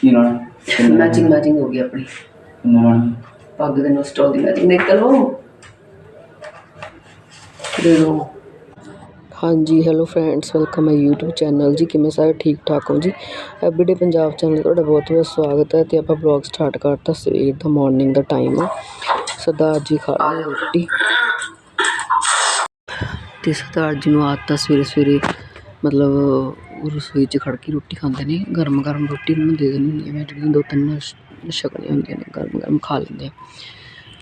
ਕੀ ਨਾਲ matching matching ਹੋ ਗਈ ਆਪਣੀ। ਨਾਲ ਪੱਗ ਦੇ ਨਾਲ ਸਟੋਲ ਦੀ ਮੈਚਿੰਗ ਦੇਖ ਲਓ। ਦੇ ਲਓ ਹਾਂਜੀ hello friends welcome my YouTube channel ਜੀ। ਕਿਵੇਂ ਸਾਰੇ ਠੀਕ ਠਾਕ ਹੋ ਜੀ? ਐਵਰੀਡੇ ਪੰਜਾਬ ਚੈਨਲ ਤੁਹਾਡਾ ਬਹੁਤ ਬਹੁਤ ਸਵਾਗਤ ਹੈ ਤੇ ਆਪਾਂ ਬਲੌਗ ਸਟਾਰਟ ਕਰਤਾ ਸਵੇਰ ਦਾ ਮਾਰਨਿੰਗ ਦਾ ਟਾਈਮ ਆ। ਸਰਦਾਰ ਜੀ ਖਾ ਰਹੇ ਰੋਟੀ। ਤੇ ਸਰਦਾਰ ਜੀ ਨੂੰ ਆਦਤ ਸਵੇਰੇ ਸਵੇਰੇ ਮਤਲਬ ਰਸੋਈ 'ਚ ਖੜ੍ਹ ਕੇ ਰੋਟੀ ਖਾਂਦੇ ਨੇ, ਗਰਮ ਗਰਮ ਰੋਟੀ ਉਹਨਾਂ ਨੂੰ ਦੇ ਦੇਣੀ ਹੁੰਦੀ ਹੈ ਮੈਂ ਜਿਹੜੀਆਂ ਦੋ ਤਿੰਨ ਸ਼- ਹੁੰਦੀਆਂ ਨੇ, ਗਰਮ ਗਰਮ ਖਾ ਲੈਂਦੇ ਆ।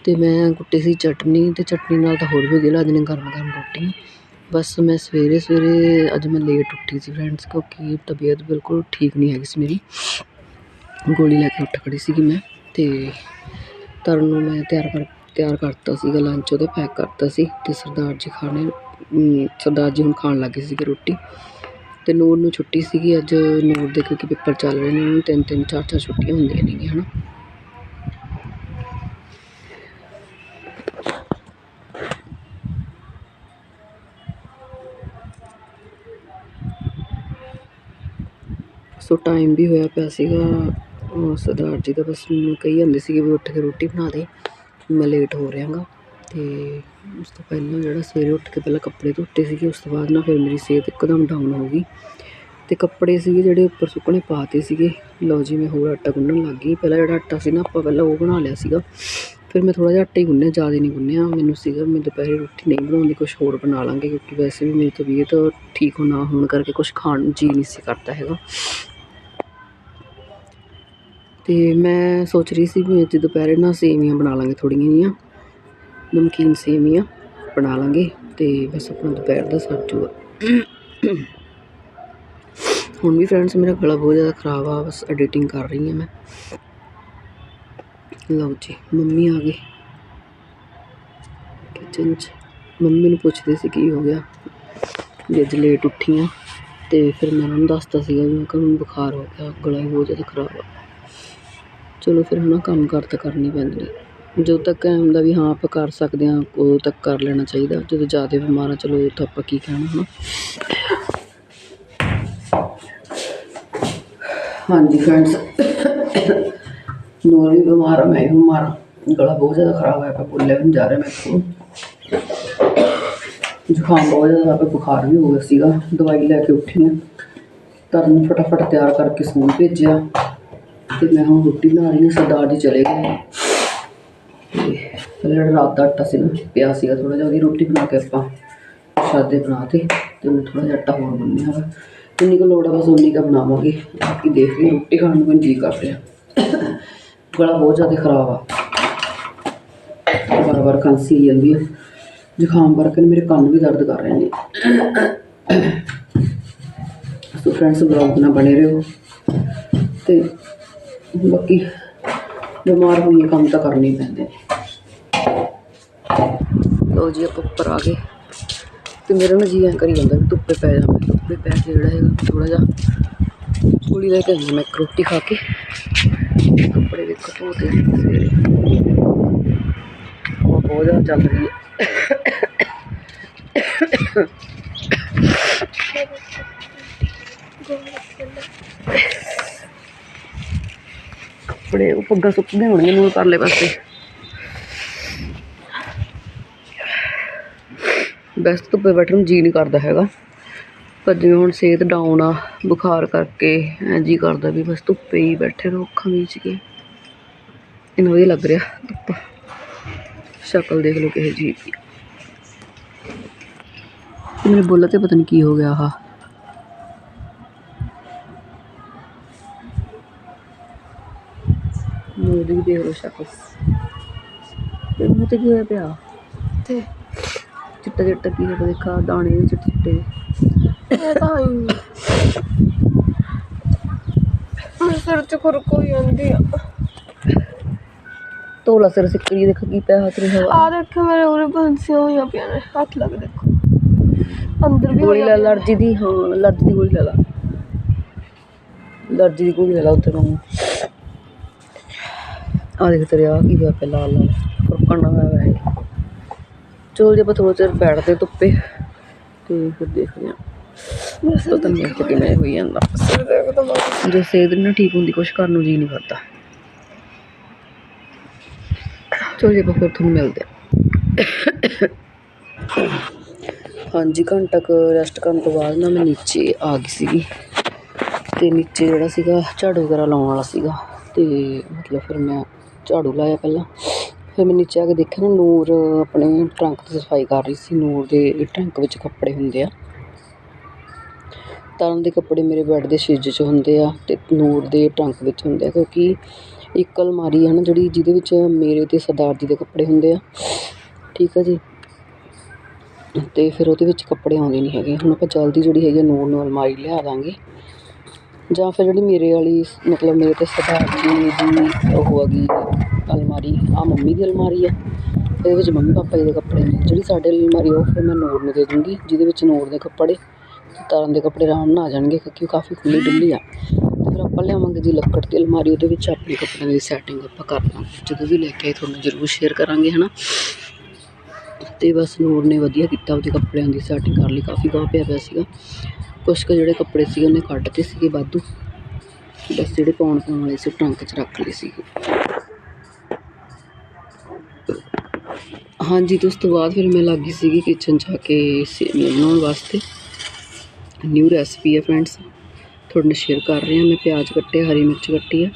ਤੇ ਮੈਂ ਕੁੱਟੀ ਸੀ ਚਟਨੀ ਅਤੇ ਚਟਨੀ ਨਾਲ ਤਾਂ ਹੋਰ ਵੀ ਵਧੀਆ ਲੱਗਦੀਆਂ ਨੇ ਗਰਮ ਗਰਮ ਰੋਟੀਆਂ ਬਸ ਮੈਂ ਸਵੇਰੇ ਸਵੇਰੇ ਅੱਜ ਮੈਂ ਲੇਟ ਉੱਠੀ ਸੀ ਫਰੈਂਡਸ ਕਿਉਂਕਿ ਤਬੀਅਤ ਬਿਲਕੁਲ ਠੀਕ ਨਹੀਂ ਹੈਗੀ ਸੀ ਮੇਰੀ। ਗੋਲੀ ਲੈ ਕੇ ਉੱਠ ਖੜੀ ਸੀਗੀ ਮੈਂ ਅਤੇ ਤਰਨ ਨੂੰ ਮੈਂ ਤਿਆਰ ਕਰ, ਤਿਆਰ ਕਰਤਾ ਸੀਗਾ ਲੰਚ ਉਹਦਾ ਪੈਕ ਕਰਤਾ ਸੀ ਅਤੇ ਸਰਦਾਰ ਜੀ ਖਾਣੇ ਸਰਦਾਰ ਜੀ ਹੁਣ ਖਾਣ ਲੱਗੇ ਸੀਗੇ ਰੋਟੀ। ਤੇ ਨੂਰ ਨੂੰ ਛੁੱਟੀ ਸੀਗੀ, ਅੱਜ ਨੂਰ ਦੇ ਕਿਉਂਕਿ ਪੇਪਰ ਚੱਲ ਰਹੇ ਨੇ, ਉਹਨੂੰ ਤਿੰਨ ਤਿੰਨ, ਚਾਰ ਚਾਰ ਛੁੱਟੀਆਂ ਹੁੰਦੀਆਂ ਨੇਗੀਆਂ, ਹਨਾ। ਸੋ ਟਾਈਮ ਵੀ ਹੋਇਆ ਪਿਆ ਸੀਗਾ ਸਰਦਾਰ ਜੀ ਦਾ, ਬਸ ਮੈਨੂੰ ਕਹੀ ਜਾਂਦੇ ਸੀਗੇ ਵੀ ਉੱਠ ਕੇ ਰੋਟੀ ਬਣਾ ਦੇ, ਮੈਂ ਲੇਟ ਹੋ ਰਿਹਾਗਾ ਅਤੇ ਉਸ ਤੋਂ ਪਹਿਲਾਂ ਜਿਹੜਾ ਸਵੇਰੇ ਉੱਠ ਕੇ ਪਹਿਲਾਂ ਕੱਪੜੇ ਧੋਤੇ ਸੀਗੇ, ਉਸ ਤੋਂ ਬਾਅਦ ਨਾ ਫਿਰ ਮੇਰੀ ਸਿਹਤ ਇੱਕਦਮ ਡਾਊਨ ਹੋ ਗਈ। ਅਤੇ ਕੱਪੜੇ ਸੀਗੇ ਜਿਹੜੇ ਉੱਪਰ ਸੁੱਕਣੇ ਪਾਤੇ ਸੀਗੇ। ਲਓ ਜੀ, ਮੈਂ ਹੋਰ ਆਟਾ ਗੁੰਨਣ ਲੱਗ ਗਈ। ਪਹਿਲਾਂ ਜਿਹੜਾ ਆਟਾ ਸੀ ਨਾ, ਆਪਾਂ ਪਹਿਲਾਂ ਉਹ ਬਣਾ ਲਿਆ ਸੀਗਾ। ਫਿਰ ਮੈਂ ਥੋੜ੍ਹਾ ਜਿਹਾ ਆਟਾ ਹੀ ਗੁੰਨਿਆ, ਜ਼ਿਆਦਾ ਨਹੀਂ ਗੁੰਨਿਆ। ਮੈਨੂੰ ਸੀਗਾ ਮੈਂ ਦੁਪਹਿਰੇ ਰੋਟੀ ਨਹੀਂ ਬਣਾਉਂਦੀ ਕੁਛ ਹੋਰ ਬਣਾ ਲਵਾਂਗੇ ਕਿਉਂਕਿ ਵੈਸੇ ਵੀ ਮੇਰੀ ਤਬੀਅਤ ਠੀਕ ਹੋ ਨਾ ਹੋਣ ਕਰਕੇ ਕੁਛ ਖਾਣ ਨੂੰ ਜੀ ਨਹੀਂ ਸੀ ਕਰਦਾ ਹੈਗਾ। ਅਤੇ ਮੈਂ ਸੋਚ ਰਹੀ ਸੀ ਵੀ ਅੱਜ ਦੁਪਹਿਰੇ ਨਾ ਸੇਵੀਆਂ ਬਣਾ ਲਾਂਗੇ ਥੋੜ੍ਹੀਆਂ ਜਿਹੀਆਂ। ਨਮਕੀਨ ਸੇਵੀਆਂ ਬਣਾ ਲਾਂਗੇ ਤੇ ਬਸ ਆਪਣਾ ਦੁਪਹਿਰ ਦਾ ਸਰ ਜੂਗਾ ਹੁਣ ਵੀ ਫਰੈਂਡਸ ਮੇਰਾ ਗਲਾ ਬਹੁਤ ਜ਼ਿਆਦਾ ਖਰਾਬ ਆ, ਬਸ ਐਡੀਟਿੰਗ ਕਰ ਰਹੀ ਹਾਂ ਮੈਂ। ਲਓ ਜੀ, ਮੰਮੀ ਆ ਗਈ ਕਿਚਨ 'ਚ। ਮੰਮੀ ਨੂੰ ਪੁੱਛਦੇ ਸੀ ਕੀ ਹੋ ਗਿਆ। ਵੀ ਅੱਜ ਲੇਟ ਉੱਠੀ ਆ, ਤੇ ਫਿਰ ਮੈਂ ਉਹਨਾਂ ਨੂੰ ਦੱਸਤਾ ਸੀਗਾ ਵੀ ਮੈਂ ਕਿਹਾ ਮੈਨੂੰ ਬੁਖਾਰ ਹੋ ਗਿਆ, ਗਲਾ ਵੀ ਬਹੁਤ ਜ਼ਿਆਦਾ ਖਰਾਬ ਆ। ਚਲੋ ਫਿਰ ਹਨਾ, ਕੰਮ ਕਾਰ ਤਾਂ ਕਰਨੀ ਪੈਂਦੀ ਜਦੋਂ ਤੱਕ ਐਂ ਹੁੰਦਾ ਵੀ ਹਾਂ ਆਪਾਂ ਕਰ ਸਕਦੇ ਹਾਂ, ਉਦੋਂ ਤੱਕ ਕਰ ਲੈਣਾ ਚਾਹੀਦਾ। ਜਦੋਂ ਜ਼ਿਆਦਾ ਬਿਮਾਰ ਆ, ਚਲੋ ਉਦੋਂ ਤਾਂ ਆਪਾਂ ਕੀ ਕਹਿਣਾ ਹੈ ਨਾ ਹਾਂਜੀ ਫਰੈਂਡਸ ਨੂਰ ਵੀ ਬਿਮਾਰ ਆ, ਮੈਂ ਵੀ ਬਿਮਾਰ ਆ। ਗਲਾ ਬਹੁਤ ਜ਼ਿਆਦਾ ਖਰਾਬ ਹੋਇਆ ਪਿਆ, ਬੋਲਿਆ ਵੀ ਨਹੀਂ ਜਾ ਰਿਹਾ ਮੇਰੇ ਕੋਲ। ਜ਼ੁਕਾਮ ਬਹੁਤ ਜ਼ਿਆਦਾ ਹੋਇਆ ਬੁਖਾਰ ਵੀ ਹੋ ਗਿਆ ਸੀਗਾ। ਦਵਾਈ ਲੈ ਕੇ ਉੱਠੀ ਹਾਂ ਤਰਨ ਫਟਾਫਟ ਤਿਆਰ ਕਰਕੇ ਸਕੂਲ ਭੇਜਿਆ। ਤੇ ਮੈਂ ਹੁਣ ਰੋਟੀ ਬਣਾ ਰਹੀ ਹਾਂ, ਸਰਦਾਰ ਜੀ ਚਲੇ ਗਏ। ਜਿਹੜਾ ਰਾਤ ਦਾ ਆਟਾ ਸੀ ਨਾ ਪਿਆ ਸੀਗਾ ਥੋੜਾ ਜਿਹਾ, ਉਹਦੀ ਰੋਟੀ ਬਣਾ ਕੇ ਆਪਾਂ ਪ੍ਰਸ਼ਾਦੇ ਬਣਾ ਤੇ ਤੇ ਮੈਂ ਥੋੜਾ ਜਿਹਾ ਆਟਾ ਹੋਰ ਗੁੰਨਿਆ ਵਾ। ਜਿੰਨੀ ਕੁ ਲੋੜ ਆ ਬਸ ਉਨੀ ਕੁ ਬਣਾਵਾਂਗੇ। ਬਾਕੀ ਦੇਖ ਲਈ ਰੋਟੀ ਖਾਣ ਨੂੰ ਕੋਈ ਜੀ ਕਰ ਰਿਹਾ। ਗਲਾ ਬਹੁਤ ਜ਼ਿਆਦਾ ਖਰਾਬ ਆ। ਵਾਰ ਵਾਰ ਖਾਂਸੀ ਜਾਂਦੀ ਆ। ਜ਼ੁਕਾਮ ਕਰਕੇ ਮੇਰੇ ਕੰਨ ਵੀ ਦਰਦ ਕਰ ਰਹੇ ਨੇ। ਸੋ ਫਰੈਂਡਸ ਬਲੌਗ ਨਾਲ ਬਣੇ ਰਹੋ। ਤੇ ਬਾਕੀ ਬਿਮਾਰ ਹੋਈਏ ਕੰਮ ਤਾਂ ਕਰਨੇ ਪੈਂਦੇ ਨੇ। ਲੋ ਜੀ ਆਪਾਂ ਉੱਪਰ ਆ ਗਏ। ਤੇ ਮੇਰਾ ਨਾ ਜੀ ਐਂ ਕਰੀ ਜਾਂਦਾ ਵੀ ਧੁੱਪੇ ਪੈ ਜਾ ਮੈਂ। ਧੁੱਪੇ ਪੈ ਕੇ ਜਿਹੜਾ ਹੈਗਾ ਥੋੜਾ ਜਿਹਾ ਕੁੜੀ ਲੈ ਕੇ ਆਈ ਹਾਂ ਮੈਂ ਇੱਕ ਰੋਟੀ ਖਾ ਕੇ। ਕੱਪੜੇ ਦੇਖੋ ਧੋਤੇ ਸੀ ਸਵੇਰੇ ਹਵਾ ਬਹੁਤ ਜ਼ਿਆਦਾ ਚੱਲ ਰਹੀ ਹੈ। ਕੱਪੜੇ ਉਹ ਪੱਗਾਂ ਸੁੱਕਦੀਆਂ ਹੋਣਗੀਆਂ ਨੂੰ ਪਰਲੇ ਪਾਸੇ। ਬਸ ਧੁੱਪੇ ਬੈਠਣ ਨੂੰ ਜੀ ਨਹੀਂ ਕਰਦਾ ਹੈਗਾ। ਪਰ ਜਿਵੇਂ ਹੁਣ ਸਿਹਤ ਡਾਊਨ ਆ, ਬੁਖਾਰ ਕਰਕੇ ਐਂ ਜੀ ਕਰਦਾ ਵੀ ਬਸ ਧੁੱਪੇ ਹੀ ਬੈਠੇ ਰਹੋ, ਅੱਖਾਂ ਮੀਚ ਕੇ ਇਹਨੂੰ ਵਧੀਆ ਲੱਗ ਰਿਹਾ ਧੁੱਪ। ਸ਼ਕਲ ਦੇਖ ਲਓ ਕਿਹੋ ਜੀ ਮੇਰੇ ਬੁੱਲ ਤੇ ਪਤਾ ਨਹੀਂ ਕੀ ਹੋ ਗਿਆ ਆਹ। ਮੂੰਹ ਦੀ ਦੇਖ ਲਓ ਸ਼ਕਲ। ਤੇ ਮੂੰਹ ਤੇ ਕੀ ਹੋਇਆ ਪਿਆ? ਤੇ ਚਿੱਟਾ ਚਿੱਟਾ ਕੀ ਹੈ ਦੇਖਾ ਦਾਣੇ ਜਿਹੇ ਚਿੱਟੇ ਚਿੱਟੇ। ਇਹ ਤਾਂ ਹੀ ਮੇਰੇ ਸਿਰ ਚ ਖੁਰਕ ਹੋਈ ਜਾਂਦੀ ਆ। ਤੋਲਾ ਸਿਰ ਸਿੱਕਰੀ ਦੇਖ ਕੀ ਪਿਆ ਹੱਥ ਰੀ ਹਵਾ। ਆ ਦੇਖੋ ਮੇਰੇ ਉਰੇ ਬੰਸੀਆਂ ਹੋਈਆਂ ਪਈਆਂ ਨੇ ਹੱਥ ਲੱਗ ਦੇਖੋ। ਅੰਦਰ ਵੀ ਗੋਲੀ ਲੈ। ਅਲਰਜੀ ਦੀ ਹਾਂ ਅਲਰਜੀ ਦੀ ਗੋਲੀ ਲੈ ਲਾ। ਅਲਰਜੀ ਦੀ ਗੋਲੀ ਲੈ ਲਾ ਉੱਥੇ ਨੂੰ। ਆ ਦੇਖ ਤੇਰੇ ਆ ਕੀ ਹੋਇਆ ਪਹਿਲਾਂ ਲਾਲ ਲਾਲ ਫਰਕਣ ਨਾ ਹੋਇਆ ਵੈਸੇ। ਚਲ ਜੇ ਆਪਾਂ ਥੋੜਾ ਚਿਰ ਬੈਠਦੇ ਧੁੱਪੇ ਤੇ ਫਿਰ ਦੇਖਦੇ ਹਾਂ। ਪਤਾ ਨਹੀਂ ਅੱਜ ਕਿਵੇਂ ਹੋਈ ਜਾਂਦਾ। ਜੋ ਸਿਹਤ ਨਾ ਠੀਕ ਹੁੰਦੀ ਕੁਛ ਕਰਨ ਨੂੰ ਜੀ ਨਹੀਂ ਕਰਦਾ। ਚਲੋ ਜੀ ਆਪਾਂ ਫਿਰ ਤੁਹਾਨੂੰ ਮਿਲਦੇ ਹਾਂ। ਹਾਂਜੀ ਘੰਟਾ ਕੁ ਰੈਸਟ ਕਰਨ ਤੋਂ ਬਾਅਦ ਨਾ ਮੈਂ ਨੀਚੇ ਆ ਗਈ ਸੀਗੀ। ਤੇ ਨੀਚੇ ਜਿਹੜਾ ਸੀਗਾ ਝਾੜੂ ਵਗੈਰਾ ਲਾਉਣ ਵਾਲਾ ਸੀਗਾ। ਤੇ ਮਤਲਬ ਫਿਰ ਮੈਂ ਝਾੜੂ ਲਾਇਆ ਪਹਿਲਾਂ। ਫਿਰ ਮੈਂ ਨੀਚੇ ਆ ਕੇ ਦੇਖਿਆ ਨਾ, ਨੂਰ ਆਪਣੇ ਟਰੰਕ ਦੀ ਸਫ਼ਾਈ ਕਰ ਰਹੀ ਸੀ। ਨੂਰ ਦੇ ਟਰੰਕ ਵਿੱਚ ਕੱਪੜੇ ਹੁੰਦੇ ਆ। ਤਰਨ ਦੇ ਕੱਪੜੇ ਮੇਰੇ ਬੈੱਡ ਦੇ ਛੇਜ 'ਚ ਹੁੰਦੇ ਆ ਅਤੇ ਨੂਰ ਦੇ ਟਰੰਕ ਵਿੱਚ ਹੁੰਦੇ ਆ, ਕਿਉਂਕਿ ਇੱਕ ਅਲਮਾਰੀ ਹੈ ਨਾ ਜਿਹੜੀ ਜਿਹਦੇ ਵਿੱਚ ਮੇਰੇ ਅਤੇ ਸਰਦਾਰ ਜੀ ਦੇ ਕੱਪੜੇ ਹੁੰਦੇ ਆ। ਠੀਕ ਆ ਜੀ? ਅਤੇ ਫਿਰ ਉਹਦੇ ਵਿੱਚ ਕੱਪੜੇ ਆਉਂਦੇ ਨਹੀਂ ਹੈਗੇ। ਹੁਣ ਆਪਾਂ ਜਲਦੀ ਜਿਹੜੀ ਹੈਗੀ ਆ ਨੂਰ ਨੂੰ ਅਲਮਾਰੀ ਲਿਆ ਦਾਂਗੇ। ਜਾਂ ਫਿਰ ਜਿਹੜੀ ਮੇਰੇ ਵਾਲੀ, ਮਤਲਬ ਮੇਰੇ ਤੇ ਸਰਦਾਰ ਜੀ ਦੀ ਉਹ ਹੈਗੀ ਅਲਮਾਰੀ ਆ ਮੰਮੀ ਦੀ ਅਲਮਾਰੀ ਆ। ਇਹਦੇ ਵਿੱਚ ਮੰਮੀ ਪਾਪਾ ਜੀ ਦੇ ਕੱਪੜੇ ਨੇ। ਜਿਹੜੀ ਸਾਡੇ ਅਲਮਾਰੀ ਉਹ ਫਿਰ ਮੈਂ ਨੂਰ ਨੂੰ ਦੇ ਦੂੰਗੀ, ਜਿਹਦੇ ਵਿੱਚ ਨੂਰ ਦੇ ਕੱਪੜੇ ਤੇ ਤਰਨ ਦੇ ਕੱਪੜੇ ਆਰਾਮ ਨਾਲ ਆ ਜਾਣਗੇ, ਕਿਉਂਕਿ ਉਹ ਕਾਫੀ ਖੁੱਲੀ ਡੁੱਲੀ ਆ। ਤੇ ਫਿਰ ਆਪਾਂ ਲਿਆਵਾਂਗੇ ਜੀ ਲੱਕੜ ਦੀ ਅਲਮਾਰੀ, ਉਹਦੇ ਵਿੱਚ ਆਪਣੇ ਕੱਪੜਿਆਂ ਦੀ ਸੈਟਿੰਗ ਆਪਾਂ ਕਰ ਲਾਂਗੇ। ਜਦੋਂ ਵੀ ਲੈ ਕੇ ਤੁਹਾਨੂੰ ਜ਼ਰੂਰ ਸ਼ੇਅਰ ਕਰਾਂਗੇ, ਹਨਾ? ਤੇ ਬਸ ਨੂਰ ਨੇ ਵਧੀਆ ਕੀਤਾ ਉਹਦੇ ਕੱਪੜਿਆਂ ਦੀ ਸੈਟਿੰਗ ਕਰ ਲਈ। ਕਾਫੀ ਗਾਹ ਪਿਆ ਪਿਆ ਸੀਗਾ। ਕੁਛ ਕੁ ਜਿਹੜੇ ਕੱਪੜੇ ਸੀਗੇ, ਉਹਨੇ ਕੱਢਤੇ ਸੀਗੇ ਵਾਧੂ। ਬਸ ਜਿਹੜੇ ਪਾਉਣ ਪਾਉਣ ਵਾਲੇ ਸੀ, ਉਹ ਟਰੰਕ 'ਚ ਰੱਖ ਲਏ ਸੀਗੇ। ਹਾਂਜੀ, ਤੇ ਉਸ ਤੋਂ ਬਾਅਦ ਫਿਰ ਮੈਂ ਲੱਗ ਗਈ ਸੀਗੀ ਕਿਚਨ 'ਚ ਆ ਕੇ ਸੇਵੀਆਂ ਬਣਾਉਣ ਵਾਸਤੇ। ਨਿਊ ਰੈਸਪੀ ਹੈ ਫਰੈਂਡਸ ਤੁਹਾਡੇ ਨਾਲ ਸ਼ੇਅਰ ਕਰ ਰਹੇ ਹਾਂ ਮੈਂ ਪਿਆਜ਼ ਕੱਟਿਆ, ਹਰੀ ਮਿਰਚ ਕੱਟੀ ਆ,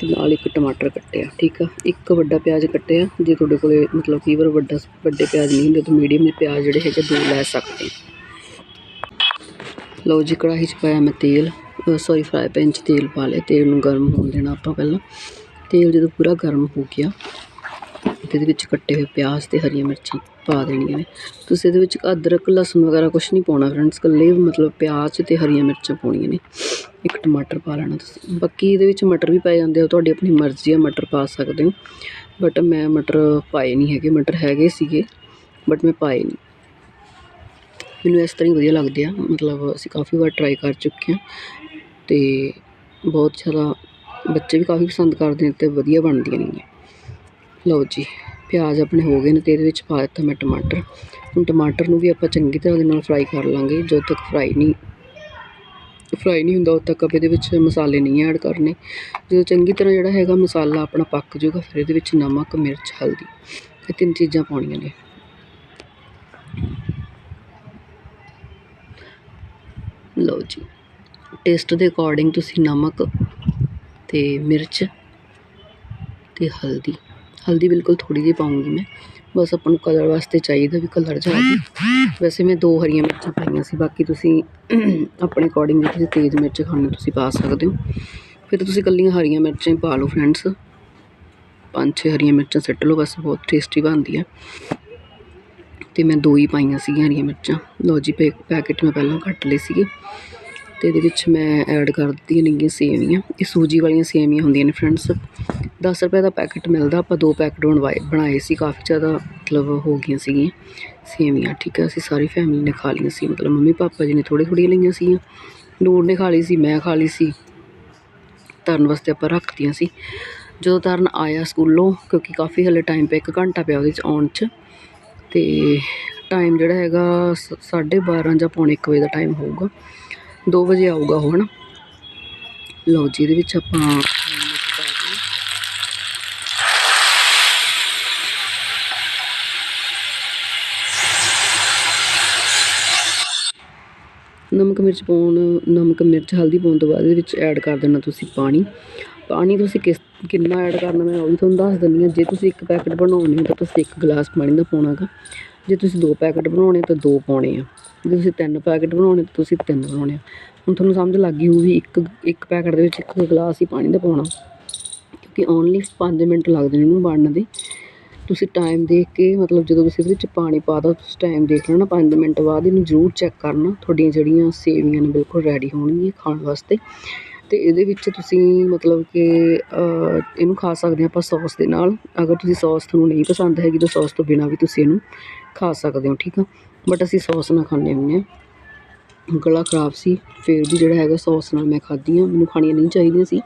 ਤੇ ਨਾਲ ਇੱਕ ਟਮਾਟਰ ਕੱਟਿਆ, ਠੀਕ ਆ? ਇੱਕ ਵੱਡਾ ਪਿਆਜ਼ ਕੱਟਿਆ, ਜੇ ਤੁਹਾਡੇ ਕੋਲੇ ਮਤਲਬ ਕਈ ਵਾਰ ਵੱਡਾ, ਵੱਡੇ ਪਿਆਜ਼ ਨਹੀਂ ਹੁੰਦੇ, ਤਾਂ ਮੀਡੀਅਮ ਦੇ ਪਿਆਜ਼ ਜਿਹੜੇ ਹੈਗੇ ਦੋ ਲੈ ਸਕਦੇ ਲਓ ਜੀ, ਕੜਾਹੀ 'ਚ ਪਾਇਆ ਮੈਂ ਤੇਲ ਸੌਰੀ ਫਰਾਈ ਪੈਨ 'ਚ ਤੇਲ ਪਾ ਲਿਆ, ਤੇਲ ਨੂੰ ਗਰਮ ਹੋਣ ਦੇਣਾ ਆਪਾਂ ਪਹਿਲਾਂ। ਤੇਲ ਜਦੋਂ ਪੂਰਾ ਗਰਮ ਹੋ ਗਿਆ ਤੇ ਇਹਦੇ ਵਿੱਚ ਕੱਟੇ ਹੋਏ ਪਿਆਜ਼ ਤੇ ਹਰੀਆਂ ਮਿਰਚਾਂ ਪਾ ਦੇਣੀਆਂ ਨੇ। ਤੁਸੀਂ ਇਹਦੇ ਵਿੱਚ ਅਦਰਕ, ਲਸਣ ਵਗੈਰਾ ਕੁਝ ਨਹੀਂ ਪਾਉਣਾ ਫਰੈਂਡਸ, ਇਕੱਲੇ ਮਤਲਬ ਪਿਆਜ਼ ਤੇ ਹਰੀਆਂ ਮਿਰਚਾਂ ਪਾਉਣੀਆਂ ਨੇ। ਇੱਕ ਟਮਾਟਰ ਪਾ ਲੈਣਾ ਤੁਸੀਂ। ਬਾਕੀ ਇਹਦੇ ਵਿੱਚ ਮਟਰ ਵੀ ਪਾਏ ਜਾਂਦੇ ਆ ਤੁਹਾਡੀ ਆਪਣੀ ਮਰਜ਼ੀ ਆ, ਮਟਰ ਪਾ ਸਕਦੇ ਹੋ। ਬਟ ਮੈਂ ਮਟਰ ਪਾਏ ਨਹੀਂ ਹੈਗੇ, ਮਟਰ ਹੈਗੇ ਸੀਗੇ ਬਟ ਮੈਂ ਪਾਏ ਨਹੀਂ। ਮੈਨੂੰ ਇਸ ਤਰ੍ਹਾਂ ਹੀ ਵਧੀਆ ਲੱਗਦੇ ਆ, ਮਤਲਬ ਅਸੀਂ ਕਾਫੀ ਵਾਰ ਟਰਾਈ ਕਰ ਚੁੱਕੇ ਹਾਂ ਤੇ ਬਹੁਤ ਜ਼ਿਆਦਾ ਬੱਚੇ ਵੀ ਕਾਫੀ ਪਸੰਦ ਕਰਦੇ ਨੇ ਤੇ ਵਧੀਆ ਬਣਦੀਆਂ ਨੇ ਲਓ ਜੀ। ਪਿਆਜ਼ ਆਪਣੇ ਹੋ ਗਏ ਨੇ ਤੇ ਇਹਦੇ ਵਿੱਚ ਪਾ ਦਿੱਤਾ ਮੈਂ ਟਮਾਟਰ। ਹੁਣ ਟਮਾਟਰ ਨੂੰ ਵੀ ਆਪਾਂ ਚੰਗੀ ਤਰ੍ਹਾਂ ਦੇ ਨਾਲ ਫਰਾਈ ਕਰ ਲਾਂਗੇ, ਜਦੋਂ ਤੱਕ ਫਰਾਈ ਨਹੀਂ ਫਰਾਈ ਨਹੀਂ ਹੁੰਦਾ ਉਦੋਂ ਤੱਕ ਆਪਾਂ ਇਹਦੇ ਵਿੱਚ ਮਸਾਲੇ ਨਹੀਂ ਐਡ ਕਰਨੇ। ਜਦੋਂ ਚੰਗੀ ਤਰ੍ਹਾਂ ਜਿਹੜਾ ਹੈਗਾ ਮਸਾਲਾ ਆਪਣਾ ਪੱਕ ਜਾਊਗਾ, ਫਿਰ ਇਹਦੇ ਵਿੱਚ ਨਮਕ, ਮਿਰਚ, ਹਲਦੀ, ਇਹ ਤਿੰਨ ਚੀਜ਼ਾਂ ਪਾਉਣੀਆਂ ਨੇ। ਲਓ ਜੀ ਟੇਸਟ ਦੇ ਅਕੋਰਡਿੰਗ ਤੁਸੀਂ ਨਮਕ ਤੇ ਮਿਰਚ ਤੇ ਹਲਦੀ। ਹਲਦੀ ਬਿਲਕੁਲ ਥੋੜੀ ਜਿਹੀ ਪਾਉਂਗੀ ਮੈਂ। ਬਸ ਆਪਾਂ ਨੂੰ ਕਲਰ ਵਾਸਤੇ ਚਾਹੀਦਾ ਵੀ ਕਲਰ ਜਾਵੇ ਵੈਸੇ ਮੈਂ ਦੋ ਹਰੀਆਂ ਮਿਰਚਾਂ ਪਾਈਆਂ ਸੀ, ਬਾਕੀ ਤੁਸੀਂ ਆਪਣੇ ਅਕੋਰਡਿੰਗ ਜੇ ਤੁਸੀਂ ਤੇਜ਼ ਮਿਰਚ ਖਾਣੀ ਤੁਸੀਂ ਪਾ ਸਕਦੇ ਹੋ। ਫਿਰ ਤੁਸੀਂ ਕੱਲੀਆਂ ਹਰੀਆਂ ਮਿਰਚਾਂ ਹੀ ਪਾ ਲਓ ਫਰੈਂਡਸ ਪੰਜ ਛੇ ਹਰੀਆਂ ਮਿਰਚਾਂ ਸਿੱਟ ਲਓ, ਬਸ ਬਹੁਤ ਟੇਸਟੀ ਬਣਦੀ ਹੈ ਤੇ ਮੈਂ ਦੋ ਹੀ ਪਾਈਆਂ ਸੀਗੀਆਂ ਹਰੀਆਂ ਮਿਰਚਾਂ। ਲਓ ਜੀ, ਪੈ ਪੈਕੇਟ ਮੈਂ ਪਹਿਲਾਂ ਕੱਟ ਲਏ ਸੀਗੇ। ਤੇ ਇਹਦੇ ਵਿੱਚ ਮੈਂ ਐਡ ਕਰ ਦਿੱਤੀਆਂ ਨੇਗੀਆਂ ਸੇਵੀਆਂ। ਇਹ ਸੂਜੀ ਵਾਲੀਆਂ ਸੇਵੀਆਂ ਹੁੰਦੀਆਂ ਨੇ ਫਰੈਂਡਸ 10 ਰੁਪਏ ਦਾ ਪੈਕਟ ਮਿਲਦਾ। ਆਪਾਂ ਦੋ ਪੈਕਟ ਬਣਵਾਏ, ਬਣਾਏ ਸੀ, ਕਾਫੀ ਜ਼ਿਆਦਾ ਮਤਲਬ ਹੋ ਗਈਆਂ ਸੀਗੀਆਂ ਸੇਵੀਆਂ। ਠੀਕ ਹੈ ਅਸੀਂ ਸਾਰੀ ਫੈਮਿਲੀ ਨੇ ਖਾ ਲਈਆਂ ਸੀ। ਮਤਲਬ ਮੰਮੀ ਪਾਪਾ ਜੀ ਨੇ ਥੋੜ੍ਹੀ ਥੋੜ੍ਹੀਆਂ ਲਈਆਂ ਸੀਗੀਆਂ। ਨੂਰ ਨੇ ਖਾ ਲਈ ਸੀ, ਮੈਂ ਖਾ ਲਈ ਸੀ। ਤਰਨ ਵਾਸਤੇ ਆਪਾਂ ਰੱਖਤੀਆਂ ਸੀ। ਜਦੋਂ ਤਰਨ ਆਇਆ ਸਕੂਲੋਂ, ਕਿਉਂਕਿ ਕਾਫੀ ਹਲੇ ਟਾਈਮ ਪਿਆ, ਇੱਕ ਘੰਟਾ ਪਿਆ ਉਹਦੇ 'ਚ ਆਉਣ 'ਚ। ਤੇ ਟਾਈਮ ਜਿਹੜਾ ਹੈਗਾ ਸ- ਸਾਢੇ ਬਾਰਾਂ ਜਾਂ ਪੌਣੇ ਇੱਕ ਵਜੇ ਦਾ ਟਾਈਮ ਹੋਊਗਾ। 2 ਵਜੇ ਆਊਗਾ ਉਹ ਹਨਾ ਲਓ ਜੀ, ਇਹਦੇ ਵਿੱਚ ਆਪਾਂ ਨਮਕ ਮਿਰਚ ਪਾਉਣ, ਨਮਕ, ਮਿਰਚ, ਹਲਦੀ ਪਾਉਣ ਤੋਂ ਬਾਅਦ ਇਹਦੇ ਵਿੱਚ ਐਡ ਕਰ ਦੇਣਾ ਤੁਸੀਂ ਪਾਣੀ। ਪਾਣੀ ਤੁਸੀਂ ਕਿਸ, ਕਿੰਨਾ ਐਡ ਕਰਨਾ ਮੈਂ ਉਹ ਵੀ ਤੁਹਾਨੂੰ ਦੱਸ ਦਿੰਦੀ ਹਾਂ। ਜੇ ਤੁਸੀਂ ਇੱਕ ਪੈਕਟ ਬਣਾਉਣੇ ਹੋ ਤਾਂ ਤੁਸੀਂ ਇੱਕ ਗਲਾਸ ਪਾਣੀ ਦਾ ਪਾਉਣਾ ਗਾ। ਜੇ ਤੁਸੀਂ ਦੋ ਪੈਕਟ ਬਣਾਉਣੇ ਤਾਂ ਦੋ ਪਾਉਣੇ ਆ। ਜੇ ਤੁਸੀਂ ਤਿੰਨ ਪੈਕਟ ਬਣਾਉਣੇ ਤਾਂ ਤੁਸੀਂ ਤਿੰਨ ਬਣਾਉਣੇ ਆ। ਹੁਣ ਤੁਹਾਨੂੰ ਸਮਝ ਲੱਗ ਗਈ ਹੋਊਗੀ, ਇੱਕ ਇੱਕ ਪੈਕਟ ਦੇ ਵਿੱਚ ਇੱਕ ਗਲਾਸ ਹੀ ਪਾਣੀ ਦਾ ਪਾਉਣਾ। ਕਿਉਂਕਿ ਓਨਲੀ 5 ਮਿੰਟ ਲੱਗਦੇ ਨੇ ਇਹਨੂੰ ਬਣਨ ਦੇ। ਤੁਸੀਂ ਟਾਈਮ ਦੇਖ ਕੇ, ਮਤਲਬ ਜਦੋਂ ਤੁਸੀਂ ਇਹਦੇ ਵਿੱਚ ਪਾਣੀ ਪਾ ਦੋ, ਤੁਸੀਂ ਟਾਈਮ ਦੇਖ ਲੈਣਾ 5 ਮਿੰਟ ਬਾਅਦ ਇਹਨੂੰ ਜ਼ਰੂਰ ਚੈੱਕ ਕਰਨਾ। ਤੁਹਾਡੀਆਂ ਜਿਹੜੀਆਂ ਸੇਵੀਆਂ ਨੇ ਬਿਲਕੁਲ ਰੈਡੀ ਹੋਣਗੀਆਂ ਖਾਣ ਵਾਸਤੇ। ਤੇ ਇਹਦੇ ਵਿੱਚ ਤੁਸੀਂ ਮਤਲਬ ਕਿ ਇਹਨੂੰ ਖਾ ਸਕਦੇ ਹਾਂ ਆਪਾਂ ਸੌਸ ਦੇ ਨਾਲ। ਅਗਰ ਤੁਸੀਂ ਸੌਸ ਤੁਹਾਨੂੰ ਨਹੀਂ ਪਸੰਦ ਹੈਗੀ ਤਾਂ ਸੌਸ ਤੋਂ ਬਿਨਾਂ ਵੀ ਤੁਸੀਂ ਇਹਨੂੰ ਖਾ ਸਕਦੇ ਹੋ, ਠੀਕ ਆ? ਬਟ ਅਸੀਂ ਸੌਸ ਨਾਲ ਖਾਂਦੇ ਹੁੰਦੇ ਹਾਂ। ਗਲਾ ਖਰਾਬ ਸੀ, ਫਿਰ ਵੀ ਜਿਹੜਾ ਹੈਗਾ ਸੌਸ ਨਾਲ ਮੈਂ ਖਾਧੀ ਖਾਧੀਆਂ ਮੈਨੂੰ ਖਾਣੀਆਂ ਨਹੀਂ ਚਾਹੀਦੀਆਂ ਸੀ,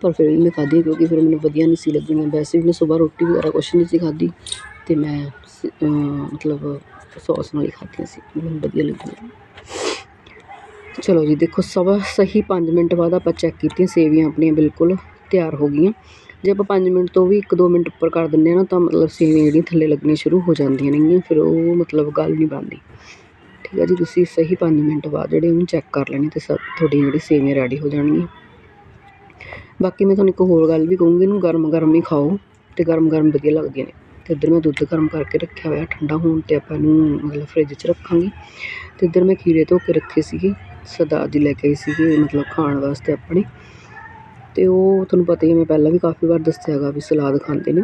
ਪਰ ਫਿਰ ਵੀ ਮੈਂ ਖਾਧੀਆਂ ਕਿਉਂਕਿ ਫਿਰ ਮੈਨੂੰ ਵਧੀਆ ਨਹੀਂ ਸੀ ਲੱਗਣੀਆਂ। ਵੈਸੇ ਵੀ ਮੈਂ ਸਵੇਰ ਰੋਟੀ ਵਗੈਰਾ ਕੁਛ ਨਹੀਂ ਸੀ ਖਾਧੀ ਤੇ ਮੈਂ ਮਤਲਬ ਸੌਸ ਨਾਲ ਹੀ ਖਾਧੀਆਂ ਸੀ। ਮੈਨੂੰ ਵਧੀਆ ਲੱਗੀਆਂ। ਚਲੋ ਜੀ, ਦੇਖੋ ਸਵਾ ਸਹੀ 5 ਮਿੰਟ ਬਾਅਦ ਆਪਾਂ ਚੈੱਕ ਕੀਤੀਆਂ, ਸੇਵੀਆਂ ਆਪਣੀਆਂ ਬਿਲਕੁਲ ਤਿਆਰ ਹੋ ਗਈਆਂ। ਜੇ ਆਪਾਂ ਪੰਜ ਮਿੰਟ ਤੋਂ ਵੀ 1-2 ਮਿੰਟ ਉੱਪਰ ਕਰ ਦਿੰਦੇ ਹਾਂ ਨਾ, ਤਾਂ ਮਤਲਬ ਸੇਵੀਆਂ ਜਿਹੜੀਆਂ ਥੱਲੇ ਲੱਗਣੀਆਂ ਸ਼ੁਰੂ ਹੋ ਜਾਂਦੀਆਂ ਨੇਗੀਆਂ, ਫਿਰ ਉਹ ਮਤਲਬ ਗੱਲ ਨਹੀਂ ਬਣਦੀ। ਠੀਕ ਆ ਜੀ, ਤੁਸੀਂ ਸਹੀ ਪੰਜ ਮਿੰਟ ਬਾਅਦ ਜਿਹੜੇ ਉਹਨੂੰ ਚੈੱਕ ਕਰ ਲੈਣੀ ਅਤੇ ਸ ਤੁਹਾਡੀਆਂ ਜਿਹੜੀ ਸੇਵੀਆਂ ਰੈਡੀ ਹੋ ਜਾਣਗੀਆਂ। ਬਾਕੀ ਮੈਂ ਤੁਹਾਨੂੰ ਇੱਕ ਹੋਰ ਗੱਲ ਵੀ ਕਹੂੰਗੀ, ਇਹਨੂੰ ਗਰਮ ਗਰਮ ਹੀ ਖਾਓ ਅਤੇ ਗਰਮ ਗਰਮ ਵਧੀਆ ਲੱਗਦੀਆਂ ਨੇ। ਅਤੇ ਇੱਧਰ ਮੈਂ ਦੁੱਧ ਗਰਮ ਕਰਕੇ ਰੱਖਿਆ ਹੋਇਆ, ਠੰਡਾ ਹੋਣ ਤੇ ਆਪਾਂ ਇਹਨੂੰ ਮਤਲਬ ਫਰਿੱਜ 'ਚ ਰੱਖਾਂਗੇ। ਅਤੇ ਇੱਧਰ ਮੈਂ ਖੀਰੇ ਧੋ ਕੇ ਰੱਖੇ ਸੀਗੇ ਸਰਦਾਰ ਜੀ ਲੈ ਕੇ ਆਏ ਸੀਗੇ, ਮਤਲਬ ਖਾਣ ਵਾਸਤੇ ਆਪਣੇ। ਅਤੇ ਉਹ ਤੁਹਾਨੂੰ ਪਤਾ ਹੀ ਹੈ, ਮੈਂ ਪਹਿਲਾਂ ਵੀ ਕਾਫੀ ਵਾਰ ਦੱਸਿਆ ਹੈਗਾ ਵੀ ਸਲਾਦ ਖਾਂਦੇ ਨੇ।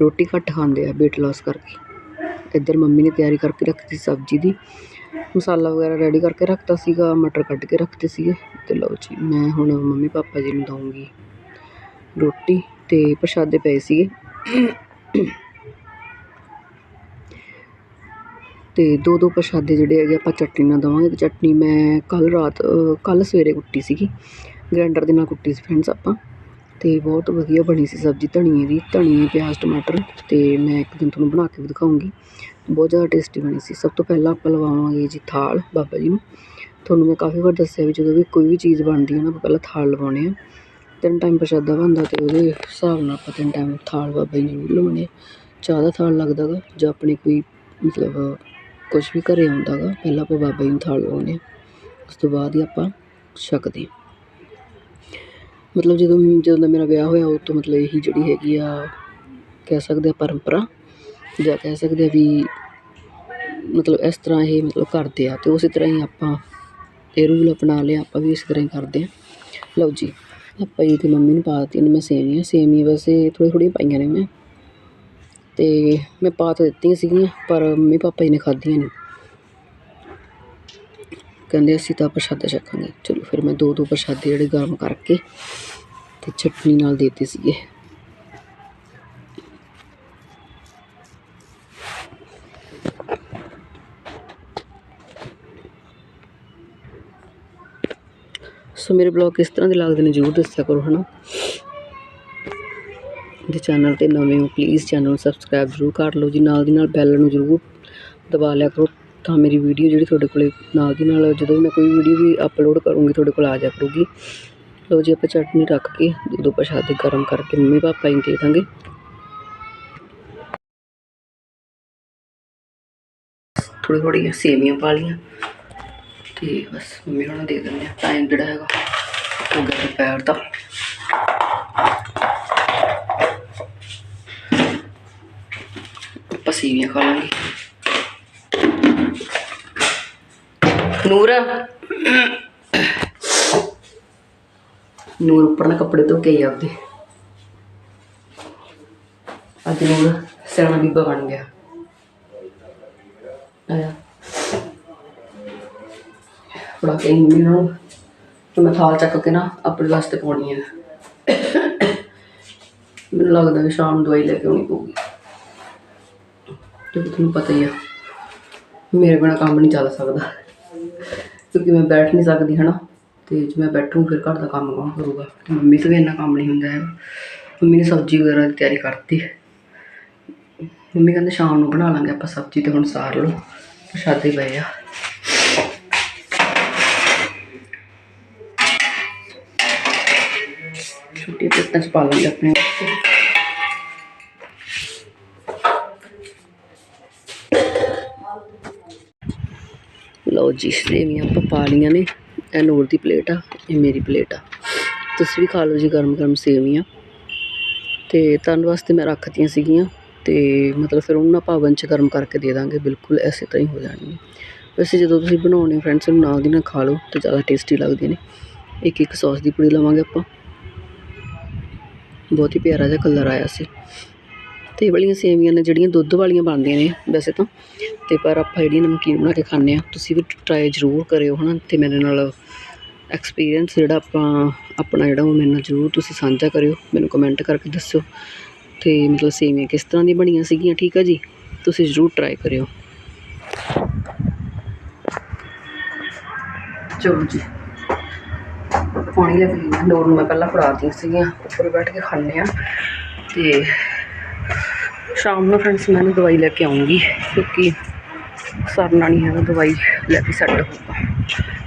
ਰੋਟੀ ਘੱਟ ਖਾਂਦੇ ਆ, weight loss ਕਰਕੇ। ਇੱਧਰ ਮੰਮੀ ਨੇ ਤਿਆਰੀ ਕਰਕੇ ਰੱਖੀ ਸਬਜ਼ੀ ਦੀ। ਮਸਾਲਾ ਵਗੈਰਾ ਰੈਡੀ ਕਰਕੇ ਰੱਖਤਾ ਸੀਗਾ, ਮਟਰ ਕੱਢ ਕੇ ਰੱਖਤੇ ਸੀਗੇ। ਤੇ ਲਓ ਜੀ, ਮੈਂ ਹੁਣ ਮੰਮੀ ਪਾਪਾ ਜੀ ਨੂੰ ਦਊਂਗੀ ਰੋਟੀ ਤੇ ਪ੍ਰਸ਼ਾਦੇ ਪਏ ਸੀਗੇ। ਅਤੇ ਦੋ ਦੋ ਪ੍ਰਸ਼ਾਦੇ ਜਿਹੜੇ ਹੈਗੇ ਆਪਾਂ ਚਟਨੀ ਨਾਲ ਦੇਵਾਂਗੇ। ਤੇ ਚਟਨੀ ਮੈਂ ਕੱਲ੍ਹ ਰਾਤ ਕੱਲ੍ਹ ਸਵੇਰੇ ਕੁੱਟੀ ਸੀਗੀ। ਗਰੈਂਡਰ ਦੇ ਨਾਲ ਕੁੱਟੀ ਸੀ ਫਰੈਂਡਸ ਆਪਾਂ। ਅਤੇ ਬਹੁਤ ਵਧੀਆ ਬਣੀ ਸੀ ਸਬਜ਼ੀ ਧਨੀਏ ਦੀ ਧਨੀਏ ਪਿਆਜ਼, ਟਮਾਟਰ ਅਤੇ ਮੈਂ ਇੱਕ ਦਿਨ ਤੁਹਾਨੂੰ ਬਣਾ ਕੇ ਵੀ ਦਿਖਾਉਂਗੀ। ਬਹੁਤ ਜ਼ਿਆਦਾ ਟੇਸਟੀ ਬਣੀ ਸੀ। ਸਭ ਤੋਂ ਪਹਿਲਾਂ ਆਪਾਂ ਲਵਾਵਾਂਗੇ ਜੀ ਥਾਲ ਬਾਬਾ ਜੀ ਨੂੰ। ਤੁਹਾਨੂੰ ਮੈਂ ਕਾਫੀ ਵਾਰ ਦੱਸਿਆ ਵੀ ਜਦੋਂ ਵੀ ਕੋਈ ਵੀ ਚੀਜ਼ ਬਣਦੀ ਹੈ ਨਾ, ਆਪਾਂ ਪਹਿਲਾਂ ਥਾਲ ਲਵਾਉਣੇ ਆ। ਤਿੰਨ ਟਾਈਮ ਪ੍ਰਸ਼ਾਦਾ ਬਣਦਾ ਅਤੇ ਉਹਦੇ ਹਿਸਾਬ ਨਾਲ ਆਪਾਂ ਤਿੰਨ ਟਾਈਮ ਥਾਲ ਬਾਬਾ ਜੀ ਨੂੰ ਜ਼ਰੂਰ ਲਵਾਉਣੇ ਚਾਹ ਦਾ ਥਾਲ ਲੱਗਦਾ ਗਾ ਜਾਂ ਆਪਣੇ ਕੋਈ ਮਤਲਬ ਕੁਛ ਵੀ ਘਰੇ ਆਉਂਦਾ ਗਾ, ਪਹਿਲਾਂ ਆਪਾਂ ਬਾਬਾ ਜੀ ਨੂੰ ਥਾਲ ਲਾਉਂਦੇ ਹਾਂ, ਉਸ ਤੋਂ ਬਾਅਦ ਹੀ ਆਪਾਂ ਛਕਦੇ ਹਾਂ। ਮਤਲਬ ਜਦੋਂ ਜਦੋਂ ਦਾ ਮੇਰਾ ਵਿਆਹ ਹੋਇਆ, ਉਹ ਤੋਂ ਮਤਲਬ ਇਹੀ ਜਿਹੜੀ ਹੈਗੀ ਆ, ਕਹਿ ਸਕਦੇ ਆ ਪਰੰਪਰਾ, ਜਾਂ ਕਹਿ ਸਕਦੇ ਆ ਵੀ ਮਤਲਬ ਇਸ ਤਰ੍ਹਾਂ ਇਹ ਮਤਲਬ ਕਰਦੇ ਆ ਅਤੇ ਉਸੇ ਤਰ੍ਹਾਂ ਹੀ ਆਪਾਂ ਇਹ ਰੂਲ ਅਪਣਾ ਲਿਆ, ਆਪਾਂ ਵੀ ਇਸ ਤਰ੍ਹਾਂ ਹੀ ਕਰਦੇ ਹਾਂ। ਲਓ ਜੀ, ਆਪਾਂ ਜੀ ਤੇ ਮੰਮੀ ਨੂੰ ਪਾ ਦਿੱਤੀ ਨੇ ਮੈਂ ਸੇਵੀਆਂ ਸੇਵੀਆਂ ਵੈਸੇ ਥੋੜ੍ਹੀ ਥੋੜ੍ਹੀਆਂ ਪਾਈਆਂ ਨੇ ਮੈਂ। ਅਤੇ ਮੈਂ ਪਾ ਤਾਂ ਦਿੱਤੀਆਂ ਸੀਗੀਆਂ, ਪਰ ਮੰਮੀ ਪਾਪਾ ਜੀ ਨੇ ਖਾਧੀਆਂ ਨਹੀਂ। ਕਹਿੰਦੇ ਅਸੀਂ ਤਾਂ ਪ੍ਰਸ਼ਾਦਾ ਛਕਾਂਗੇ। ਚਲੋ ਫਿਰ ਮੈਂ ਦੋ ਦੋ ਪ੍ਰਸ਼ਾਦੇ ਜਿਹੜੇ ਗਰਮ ਕਰਕੇ ਤੇ ਚਟਨੀ ਨਾਲ ਦੇਤੇ ਸੀਗੇ। ਸੋ ਮੇਰੇ ਬਲੌਗ ਕਿਸ ਤਰ੍ਹਾਂ ਦੇ ਲੱਗਦੇ ਨੇ, ਜ਼ਰੂਰ ਦੱਸਿਆ ਕਰੋ, ਹਨਾ। ਜੇ ਚੈਨਲ ਤੇ ਨਵੇਂ ਹੋ ਪਲੀਜ਼ ਚੈਨਲ ਨੂੰ ਸਬਸਕ੍ਰਾਈਬ ਜ਼ਰੂਰ ਕਰ ਲਓ ਜੀ। ਨਾਲ ਦੀ ਨਾਲ ਬੈਲ ਨੂੰ ਜ਼ਰੂਰ ਦਬਾ ਲਿਆ ਕਰੋ ਤਾਂ ਮੇਰੀ ਵੀਡੀਓ ਜਿਹੜੀ ਤੁਹਾਡੇ ਕੋਲੇ ਨਾਲ ਦੀ ਨਾਲ ਜਦੋਂ ਵੀ ਮੈਂ ਕੋਈ ਵੀਡੀਓ ਵੀ ਅਪਲੋਡ ਕਰੂੰਗੀ, ਤੁਹਾਡੇ ਕੋਲ ਆ ਜਾ ਕਰੂਗੀ। ਲਓ ਜੀ, ਆਪਾਂ ਚਟਨੀ ਰੱਖ ਕੇ ਜਦੋਂ ਦੋ ਗਰਮ ਕਰਕੇ ਮੰਮੀ ਪਾਪਾ ਜੀ ਨੂੰ ਦੇ ਦਾਂਗੇ। ਥੋੜੀ ਥੋੜੀ ਸੇਵੀਆਂ ਪਾ ਲਈਆਂ ਤੇ ਬਸ ਮੰਮੀ ਨੂੰ ਦੇ ਦਿੰਦੇ ਆ। ਟਾਈਮ ਜਿਹੜਾ ਹੈਗਾ ਹੋ ਗਿਆ ਦੁਪਹਿਰ ਦਾ। ਸੀਵੀਆਂ ਖਾ ਲਾਂਗੇ ਨੂਰ। ਨੂਰ ਉੱਪਰ ਨਾ ਕੱਪੜੇ ਧੋ ਕੇ ਆਈ ਆਪਦੇ। ਅੱਜ ਨੂਰ ਸਿਆਣਾ ਬੀਬਾ ਬਣ ਗਿਆ। ਆਇਆ। ਥੋੜਾ ਕੇ ਮੰਮੀ ਨੂੰ ਤੇ ਮੈਂ ਥਾਲ ਚੱਕ ਕੇ ਨਾ ਆਪਣੇ ਵਾਸਤੇ ਪਾਉਣੀ ਹੈ ਮੈਨੂੰ ਲੱਗਦਾ ਵੀ ਸ਼ਾਮ ਨੂੰ ਦਵਾਈ ਲੈ ਕੇ ਆਉਣੀ ਪਊਗੀ। ਤੇ ਤੁਹਾਨੂੰ ਪਤਾ ਹੀ ਆ, ਮੇਰੇ ਬਿਨਾ ਕੰਮ ਨਹੀਂ ਚੱਲ ਸਕਦਾ। ਕਿਉਂਕਿ ਮੈਂ ਬੈਠ ਨਹੀਂ ਸਕਦੀ, ਹਨਾ? ਤੇ ਜੇ ਮੈਂ ਬੈਠੂ, ਫਿਰ ਘਰ ਦਾ ਕੰਮ ਕੌਣ ਕਰੂਗਾ? ਮੰਮੀ ਤੋਂ ਵੀ ਇੰਨਾ ਕੰਮ ਨਹੀਂ ਹੁੰਦਾ ਹੈਗਾ। ਮੰਮੀ ਨੇ ਸਬਜ਼ੀ ਵਗੈਰਾ ਦੀ ਤਿਆਰੀ ਕਰਤੀ। ਮੰਮੀ ਕਹਿੰਦੇ ਸ਼ਾਮ ਨੂੰ ਬਣਾ ਲਾਂਗੇ ਆਪਾਂ ਸਬਜ਼ੀ ਤੇ ਹੁਣ ਸਾਰ ਲਓ। ਪ੍ਰਸ਼ਾਦੇ ਪਏ ਆ। ਛੋਟੀ ਪਲੇਟਾਂ ਚ ਪਾ ਲਾਂਗੇ ਆਪਣੇ। ਵਾਸਤੇ ਲਓ ਜੀ, ਸੇਵੀਆਂ ਆਪਾਂ ਪਾ ਲਈਆਂ ਨੇ। ਇਹ ਨੂਰ ਦੀ ਪਲੇਟ ਆ, ਇਹ ਮੇਰੀ ਪਲੇਟ ਆ। ਤੁਸੀਂ ਵੀ ਖਾ ਲਓ ਜੀ ਗਰਮ ਗਰਮ ਸੇਵੀਆਂ। ਤੇ ਤੁਹਾਨੂੰ ਵਾਸਤੇ ਮੈਂ ਰੱਖਤੀਆਂ ਸੀਗੀਆਂ। ਤੇ ਮਤਲਬ ਫਿਰ ਉਹਨਾਂ ਪਾਵਨ ਚ ਗਰਮ ਕਰਕੇ ਦੇ ਦਾਂਗੇ, ਬਿਲਕੁਲ ਐਸੇ ਤਰ੍ਹਾਂ ਹੀ ਹੋ ਜਾਣਗੀਆਂ ਵੈਸੇ ਜਦੋਂ ਤੁਸੀਂ ਬਣਾਉਣੇ ਫਰੈਂਡਸ ਨੂੰ ਨਾਲ ਦੀ ਨਾਲ ਖਾ ਲਓ, ਤੇ ਜ਼ਿਆਦਾ ਟੇਸਟੀ ਲੱਗਦੇ ਨੇ। ਇੱਕ ਇੱਕ ਸੌਸ ਦੀ ਪੁੜੀ ਲਵਾਂਗੇ ਆਪਾਂ। ਬਹੁਤ ਹੀ ਪਿਆਰਾ ਜਿਹਾ ਕਲਰ ਆਇਆ ਸੀ। ਤੇ ਇਹ ਵਾਲੀਆਂ ਸੇਵੀਆਂ ਨੇ, ਜਿਹੜੀਆਂ ਦੁੱਧ ਵਾਲੀਆਂ ਬਣਦੀਆਂ ਨੇ ਵੈਸੇ ਤਾਂ। ਤੇ ਪਰ ਆਪਾਂ ਜਿਹੜੀਆਂ ਨਮਕੀਨ ਬਣਾ ਕੇ ਖਾਂਦੇ ਆ ਤੁਸੀਂ ਵੀ ਟਰਾਈ ਜ਼ਰੂਰ ਕਰਿਓ ਹਨਾ, ਤੇ ਮੇਰੇ ਨਾਲ ਐਕਸਪੀਰੀਅੰਸ ਜਿਹੜਾ ਆਪਾਂ, ਆਪਣਾ ਜਿਹੜਾ ਉਹ ਮੇਰੇ ਨਾਲ ਜ਼ਰੂਰ ਤੁਸੀਂ ਸਾਂਝਾ ਕਰਿਓ, ਮੈਨੂੰ ਕਮੈਂਟ ਕਰਕੇ ਦੱਸਿਓ। ਤੇ ਮਤਲਬ ਸੇਵੀਆਂ ਕਿਸ ਤਰ੍ਹਾਂ ਦੀਆਂ ਬਣੀਆਂ ਸੀਗੀਆਂ, ਠੀਕ ਆ ਜੀ? ਤੁਸੀਂ ਜ਼ਰੂਰ ਟਰਾਈ ਕਰਿਓ। ਚਲੋ ਜੀ। ਪਾਣੀ ਲੈ ਗਈ ਡੋਰ ਨੂੰ ਮੈਂ ਪਹਿਲਾਂ ਫੜਾ ਦਿੱਤੀ ਸੀਗੀਆਂ, ਉੱਪਰ ਬੈਠ ਕੇ ਖਾਂਦੇ ਆ ਤੇ ਸ਼ਾਮ ਨੂੰ ਫਰੈਂਡਸ ਮੈਂ ਨਾ ਦਵਾਈ ਲੈ ਕੇ ਆਉਂਗੀ, ਕਿਉਂਕਿ ਸਰਨਾ ਨਹੀਂ ਹੈਗਾ, ਦਵਾਈ ਲੈ ਕੇ ਸੈੱਟ ਹੋਊਗਾ।